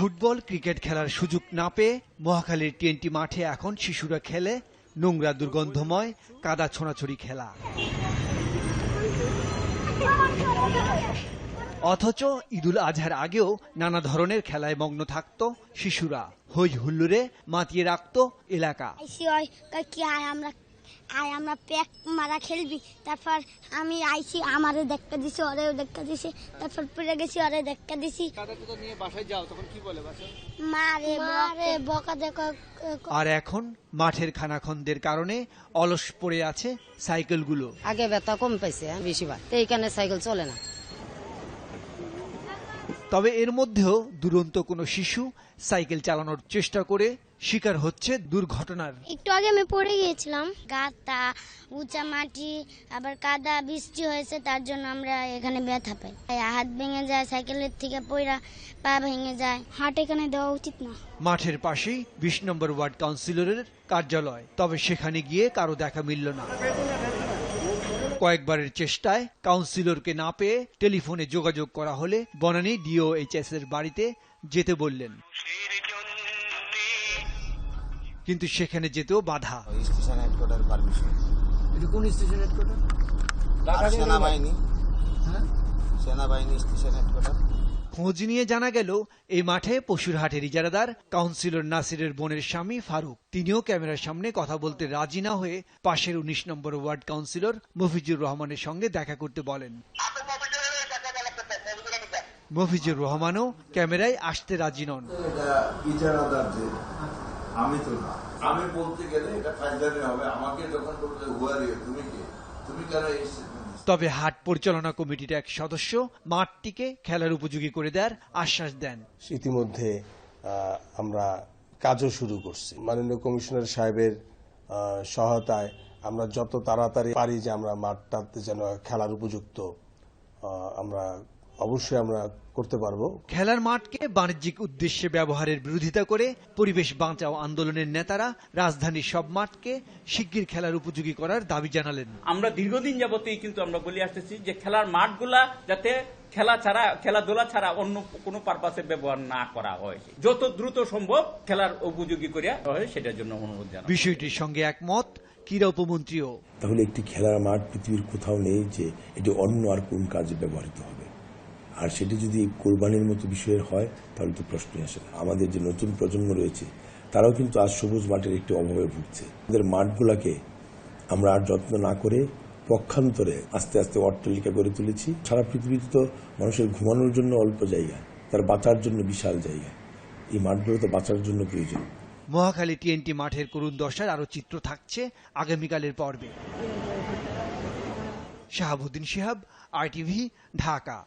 Football cricket খেলার সুযোগ না পেয়ে মহাখালীর টিএনটি মাঠে এখন শিশুরা খেলে নোংরা দুর্গন্ধময়, কাদা ছোঁড়াছড়ি খেলা। অথচ ঈদুল আজহার আগেও নানা ধরনের খেলায় মগ্ন থাকতো শিশুরা। হই হুল্লুরে মাতিয়ে রাখত এলাকা। আয় আমরা প্যাক মারা খেলবি। তারপর আমি আইসি আমারও দেখা দিছি ওরেও দেখা দিছি। তারপর পড়ে গেছি ওরে দেখা দিছি। নিয়ে বাসায় যাও তখন কি বলে বাসায় মারে মারে বকা দেখো আর এখন মাঠের খানাখন্দের কারণে অলস পড়ে আছে সাইকেলগুলো। আগে ব্যথা কম পাইছে হ্যাঁ, বেশিরভাগ তো এইখানে সাইকেল চলে না। তবে এর মধ্যেও দুরন্ত কোনো শিশু সাইকেল চালানোর চেষ্টা করে শিকার হচ্ছে দুর্ঘটনার। একটু আগে আমি পড়ে গিয়েছিলাম। গাতা উঁচা মাটি আবার কাদা বৃষ্টি হয়েছে তার জন্য আমরা এখানে ব্যথা পাই। হাত ভেঙে যায় সাইকেলের থেকে পয়রা পা ভেঙে যায়। হাট এখানে দেওয়া উচিত না। মাঠের পাশেই বিশ নম্বর ওয়ার্ড কাউন্সিলরের কার্যালয় তবে সেখানে গিয়ে কারও দেখা মিলল না। কয়েকবারের চেষ্টায় কাউন্সিলরকে না পেয়ে টেলিফোনে যোগাযোগ করা হলে বনানী ডিওএইচএস এর বাড়িতে যেতে বললেন। কিন্তু সেখানে যেতেও বাধা। Station headquarter permission. কোন স্টেশন আর সেনাবাহিনী। সেনাবাহিনী স্টেশন হেডকোয়ার্টার। খোঁজ নিয়ে জানা গেল এই মাঠে পশুর হাটের ইজারাদার কাউন্সিলর নাসিরের বোনের স্বামী ফারুক। তিনিও ক্যামেরার সামনে কথা বলতে রাজি না হয়ে পাশের উনিশ নম্বর ওয়ার্ড কাউন্সিলর মফিজুর রহমানের সঙ্গে দেখা করতে বলেন। মফিজুর রহমানও ক্যামেরায় আসতে রাজি নন। এটা ইজারাদার যে আমি তো না। আমি বলতে গেলে এটা ফাইদারি হবে। আমাকে যখন বলবে হুয়ারি তুমি কে? তুমি কেন এই তবে হাট পরিচালনা কমিটির এক সদস্য মাঠটিকে খেলার উপযোগী করে দেওয়ার আশ্বাস দেন। ইতিমধ্যে আমরা কাজও শুরু করছি। মাননীয় কমিশনার সাহেবের সহায়তায় আমরা যত তাড়াতাড়ি পারি যে আমরা মাঠটাতে যেন খেলার উপযুক্ত আমরা অবশ্যই আমরা করতে পারব। খেলার মাঠকে বাণিজ্যিক উদ্দেশ্যে ব্যবহারের বিরোধিতা করে পরিবেশ বাঁচাও আন্দোলনের নেতারা রাজধানীর সব মাঠকে শিগগির খেলার উপযোগী করার দাবি জানালেন। আমরা দীর্ঘদিন যাবতেই কিন্তু আমরা বলে আসতেছি যে খেলার মাঠগুলা যাতে খেলা ছাড়া খেলাধুলা ছাড়া অন্য কোনো পারপাসে ব্যবহার না করা হয়। যত দ্রুত সম্ভব খেলার উপযোগী করিয়া হয় সেটার জন্য অনুরোধ জানাই বিষয়টির সঙ্গে একমত ক্রীড়া উপমন্ত্রীও। তাহলে একটি খেলার মাঠ পৃথিবীর কোথাও নেই যে এটি অন্য আর কোন কাজে ব্যবহৃত হবে? আর সেটি যদি কোরবানির মতো বিষয়ের হয়, তাহলে তো প্রশ্নই আসে না। আমাদের যে নতুন প্রজন্ম রয়েছে, তারাও কিন্তু আজ সবুজ মাঠের একটি অভাবে ভুগছে। আমাদের মাঠগুলাকে আমরা আর যত্ন না করে পক্ষান্তরে আস্তে আস্তে অট্টালিকা গড়ে তুলেছি। সারা পৃথিবীতে তো মানুষের ঘুমানোর জন্য অল্প জায়গা, তার বাঁচার জন্য বিশাল জায়গা। এই মাঠগুলো তো বাঁচার জন্য প্রয়োজন। মহাখালী টিএনটি মাঠের করুণ দশার আরও চিত্র থাকছে আগামীকালের পর্বে। শাহাবুদ্দিন শিহাব আরটিভি ঢাকা।